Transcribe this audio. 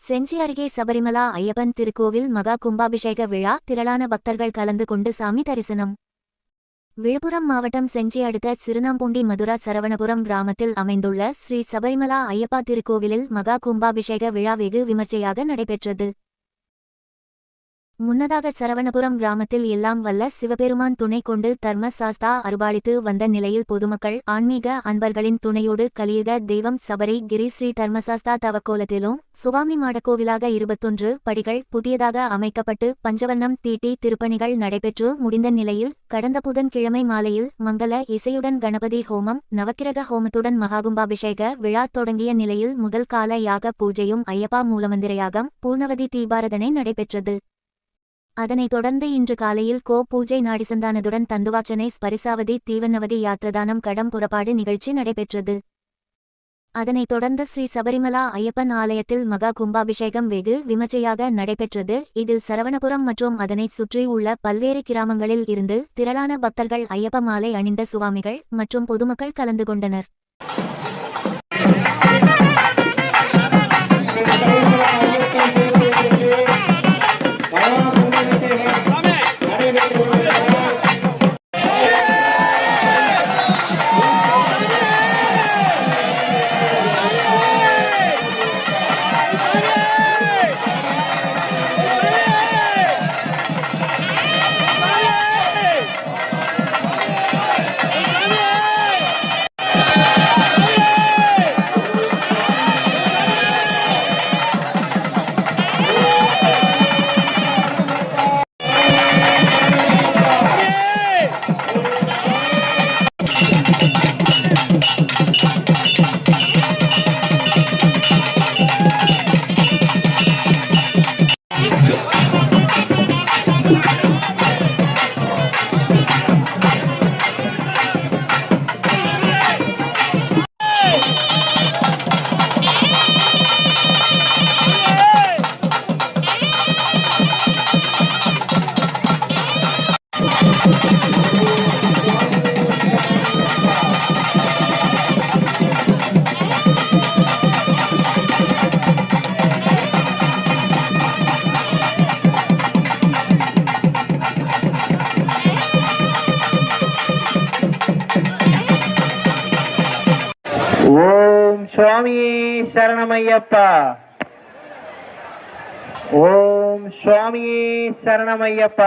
செஞ்சி அருகே சபரிமலா ஐயப்பன் திருக்கோவில் மகா கும்பாபிஷேக விழா திரளான பக்தர்கள் கலந்து கொண்டு சாமி தரிசனம். விழுப்புரம் மாவட்டம் செஞ்சி அடுத்த சிறுநாம்பூண்டி மதுரா சரவணபுரம் கிராமத்தில் அமைந்துள்ள ஸ்ரீ சபரிமலா ஐயப்பா திருக்கோவிலில் மகா கும்பாபிஷேக விழா வெகு விமர்சையாக நடைபெற்றது. முன்னதாக சரவணபுரம் கிராமத்தில் எல்லாம் வல்ல சிவபெருமான் துணை கொண்டு தர்ம சாஸ்தா அருபாளித்து வந்த நிலையில் பொதுமக்கள் ஆன்மீக அன்பர்களின் துணையோடு கலியுக தெய்வம் சபரி கிரி ஸ்ரீ தர்மசாஸ்தா தவக்கோலத்திலும் சுவாமி மாடக்கோவிலாக இருபத்தொன்று படிகள் புதியதாக அமைக்கப்பட்டு பஞ்சவர்ணம் தீட்டி திருப்பணிகள் நடைபெற்று முடிந்த நிலையில் கடந்த புதன்கிழமை மாலையில் மங்கள இசையுடன் கணபதி ஹோமம் நவக்கிரக ஹோமத்துடன் மகாகும்பாபிஷேக விழா தொடங்கிய நிலையில் முதல் கால யாக பூஜையும் ஐயப்பா மூலமந்திர யாகம் பூர்ணவதி தீபாரதனை நடைபெற்றது. அதனைத் தொடர்ந்து இன்று காலையில் கோ பூஜை நாடிசந்தானதுடன் தந்துவாச்சனை ஸ்பரிசாவதி தீவனவதி யாத்திரதானம் கடம் புறப்பாடு நிகழ்ச்சி நடைபெற்றது. அதனைத் தொடர்ந்து ஸ்ரீ சபரிமலா ஐயப்பன் ஆலயத்தில் மகா கும்பாபிஷேகம் வெகு விமர்சையாக நடைபெற்றது. இதில் சரவணபுரம் மற்றும் அதனைச் சுற்றி உள்ள பல்வேறு கிராமங்களில் இருந்து திரளான பக்தர்கள் ஐயப்ப மாலை அணிந்த சுவாமிகள் மற்றும் பொதுமக்கள் கலந்து கொண்டனர். ஓம் స్వామి శరణమయ్యప్ప. ఓం స్వామి శరణమయ్యప్ప.